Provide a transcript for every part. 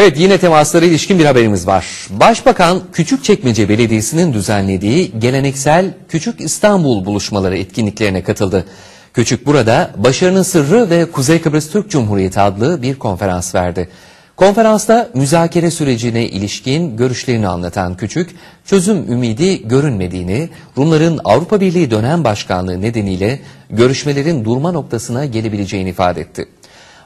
Evet yine temaslara ilişkin bir haberimiz var. Başbakan Küçükçekmece Belediyesi'nin düzenlediği geleneksel Küçük İstanbul buluşmaları etkinliklerine katıldı. Küçük burada Başarının Sırrı ve Kuzey Kıbrıs Türk Cumhuriyeti adlı bir konferans verdi. Konferansta müzakere sürecine ilişkin görüşlerini anlatan Küçük, çözüm ümidi görünmediğini, Rumların Avrupa Birliği dönem başkanlığı nedeniyle görüşmelerin durma noktasına gelebileceğini ifade etti.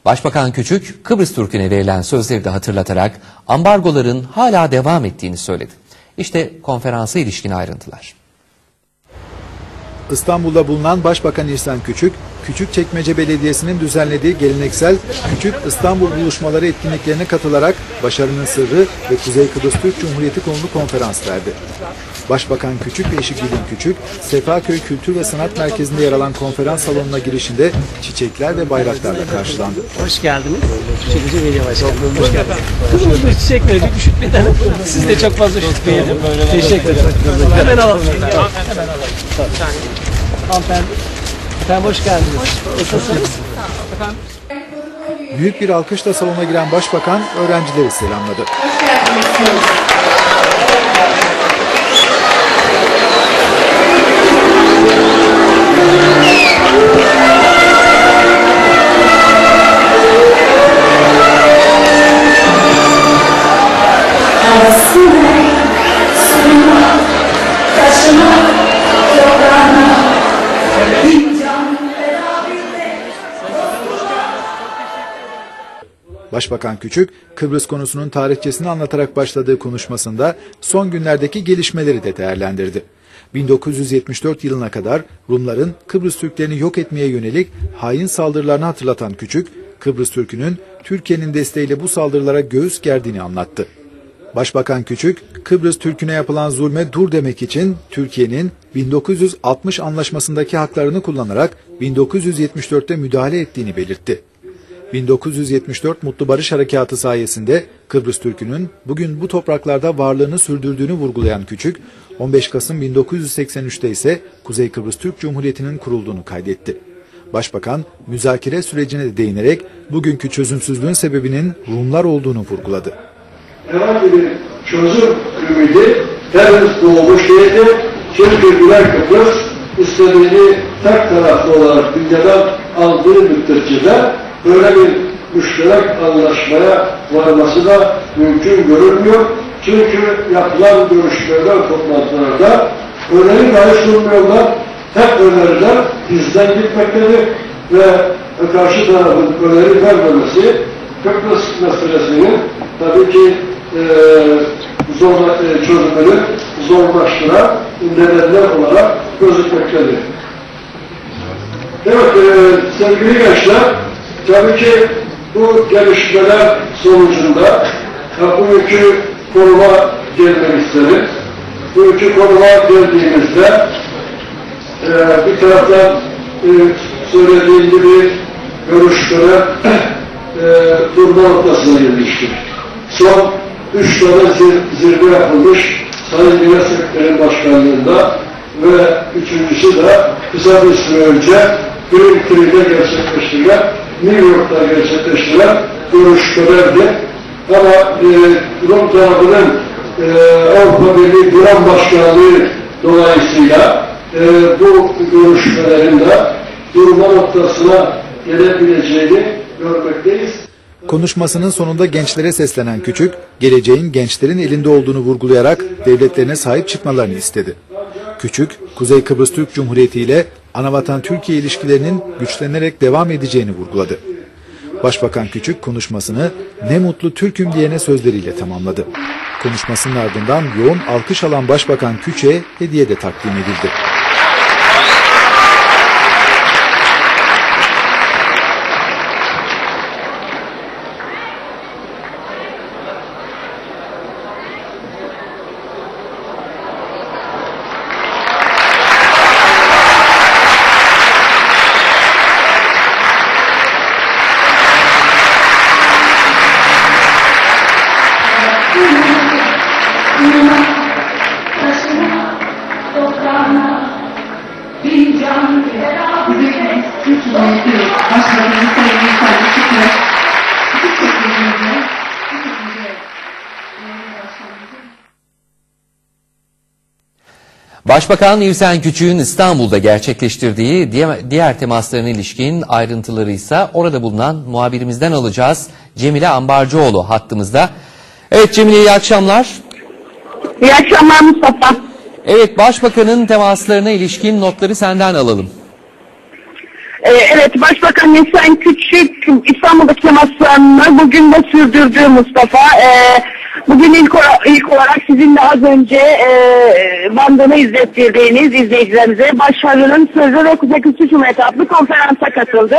Başbakan Küçük, Kıbrıs Türk'üne verilen sözleri de hatırlatarak ambargoların hala devam ettiğini söyledi. İşte konferansa ilişkin ayrıntılar. İstanbul'da bulunan Başbakan İhsan Küçük, Küçükçekmece Belediyesi'nin düzenlediği geleneksel Küçük İstanbul buluşmaları etkinliklerine katılarak Başarının Sırrı ve Kuzey Kıbrıs Türk Cumhuriyeti konulu konferans verdi. Başbakan Küçük ve eşi Gülün Küçük, Sefaköy Kültür ve Sanat Merkezi'nde yer alan konferans salonuna girişinde çiçekler ve bayraklarla karşılandı. Hoş geldiniz. Çiçekçi Belediye Başkanı. Hoş geldiniz. Kızımız çiçek verecek üşütmeden. Siz de çok fazla üşütmeyelim. Teşekkür ederim. Hemen alalım. Hemen alalım. Hanımefendi. Efendim hoş geldiniz. Nasılsınız? Büyük bir alkışla salona giren Başbakan öğrencileri selamladı. Arasına, Başbakan Küçük, Kıbrıs konusunun tarihçesini anlatarak başladığı konuşmasında son günlerdeki gelişmeleri de değerlendirdi. 1974 yılına kadar Rumların Kıbrıs Türklerini yok etmeye yönelik hain saldırılarını hatırlatan Küçük, Kıbrıs Türk'ünün Türkiye'nin desteğiyle bu saldırılara göğüs gerdiğini anlattı. Başbakan Küçük, Kıbrıs Türk'üne yapılan zulme dur demek için Türkiye'nin 1960 anlaşmasındaki haklarını kullanarak 1974'te müdahale ettiğini belirtti. 1974 Mutlu Barış Harekatı sayesinde Kıbrıs Türk'ünün bugün bu topraklarda varlığını sürdürdüğünü vurgulayan Küçük, 15 Kasım 1983'te ise Kuzey Kıbrıs Türk Cumhuriyeti'nin kurulduğunu kaydetti. Başbakan müzakere sürecine de değinerek bugünkü çözümsüzlüğün sebebinin Rumlar olduğunu vurguladı. herhangi bir çözüm ümidi henüz doğmuş değildir. Çünkü Güney Kıbrıs istediğini tek taraflı olarak dünyadan aldığı müddetçe de böyle bir müşterek anlaşmaya varması da mümkün görünmüyor. Çünkü yapılan görüşmeler, toplantılarda öneri dahi sunmuyorlar. Tek öneriler bizden gitmektedir ve karşı tarafın öneri vermemesi Kıbrıs meselesinin tabii ki e, zorla, e, çözümünü zorlaştıran nedenler olarak gözükmektedir. Evet e, sevgili gençler, tabii ki bu gelişmeler sonucunda e, bugünkü konuma gelmek isterim. Bugünkü konuma geldiğimizde e, bir taraftan e, söylediğim gibi görüşlere e, durma noktasına gelmiştir. Son üç tane zir, zirve yapılmış Sayın Sekreterin Başkanlığında ve üçüncüsü de kısa bir süre önce Green Tree'de gerçekleştirilen, New York'ta gerçekleştirilen görüşmelerdi. Ama e, Rum tarafının e, Avrupa Birliği Duran Başkanlığı dolayısıyla e, bu görüşmelerin de durma noktasına gelebileceğini görmekteyiz. Konuşmasının sonunda gençlere seslenen Küçük, geleceğin gençlerin elinde olduğunu vurgulayarak devletlerine sahip çıkmalarını istedi. Küçük, Kuzey Kıbrıs Türk Cumhuriyeti ile anavatan Türkiye ilişkilerinin güçlenerek devam edeceğini vurguladı. Başbakan Küçük konuşmasını ne mutlu Türk'üm diyene sözleriyle tamamladı. Konuşmasının ardından yoğun alkış alan Başbakan Küçük'e hediye de takdim edildi. Yılına, taşına, toprağına, bin can Başbakan İvsen Küçük'ün İstanbul'da gerçekleştirdiği diğer temaslarına ilişkin ayrıntıları ise orada bulunan muhabirimizden alacağız. Cemile Ambarcıoğlu hattımızda. Evet Cemile iyi akşamlar. İyi akşamlar Mustafa. Evet Başbakanın temaslarına ilişkin notları senden alalım. Ee, evet Başbakan İhsan Küçük İstanbul'daki temaslarını bugün de sürdürdü Mustafa. Ee, bugün ilk, ilk olarak sizinle az önce e, bandını izlettirdiğiniz izleyicilerimize Başarının Sözü ve Kuzey Kültür Cumhuriyeti adlı konferansa katıldı.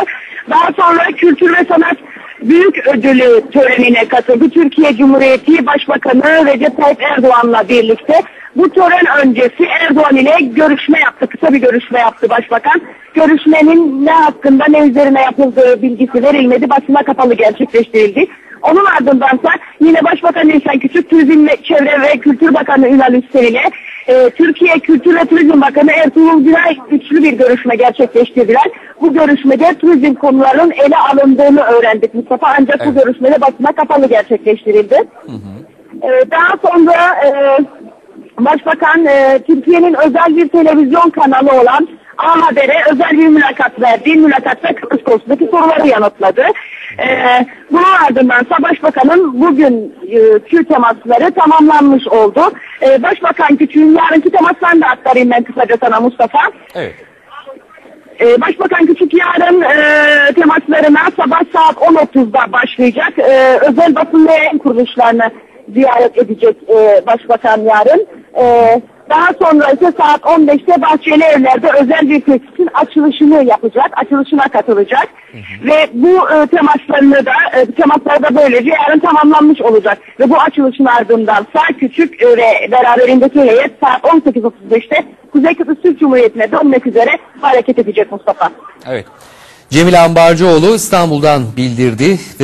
Daha sonra Kültür ve Sanat Büyük Ödülü törenine katıldı. Türkiye Cumhuriyeti Başbakanı Recep Tayyip Erdoğan'la birlikte. Bu tören öncesi Erdoğan ile görüşme yaptı. Kısa bir görüşme yaptı Başbakan. Görüşmenin ne hakkında ne üzerine yapıldığı bilgisi verilmedi. Basına kapalı gerçekleştirildi. Onun ardındansa yine Başbakan İhsan Küçük, Turizm ve Çevre ve Kültür Bakanı Ünal Üstel ile e, Türkiye Kültür ve Turizm Bakanı Ertuğrul Günay üçlü bir görüşme gerçekleştirdiler. Bu görüşmede turizm konularının ele alındığını öğrendik Mustafa. Ancak bu görüşmede basına kapalı gerçekleştirildi. Ee, daha sonra e, Başbakan e, Türkiye'nin özel bir televizyon kanalı olan A Haber'e özel bir mülakat verdi. Mülakatta Kıbrıs konusundaki soruları yanıtladı. Ee, bunun ardındansa Başbakanın bugün e, Kürt temasları tamamlanmış oldu. Ee, Başbakan Küçük'ün yarınki temaslarını da aktarayım ben kısaca sana Mustafa. Evet. Ee, Başbakan Küçük yarın e, temaslarına sabah saat 10.30'da başlayacak. Ee, özel basın ve yayın kuruluşlarını ziyaret edecek e, Başbakan yarın. Ee, daha sonra ise saat 15'te Bahçeli Evler'de özel bir tesisin açılışını yapacak. Açılışına katılacak. Ve bu e, temaslarını da e, temaslar da böylece yarın tamamlanmış olacak. Ve bu açılışın ardından sağ küçük e, ve beraberindeki heyet saat 18.35'te Kuzey Kıbrıs Türk Cumhuriyeti'ne dönmek üzere hareket edecek Mustafa. Evet. Cemile Ambarcıoğlu İstanbul'dan bildirdi ve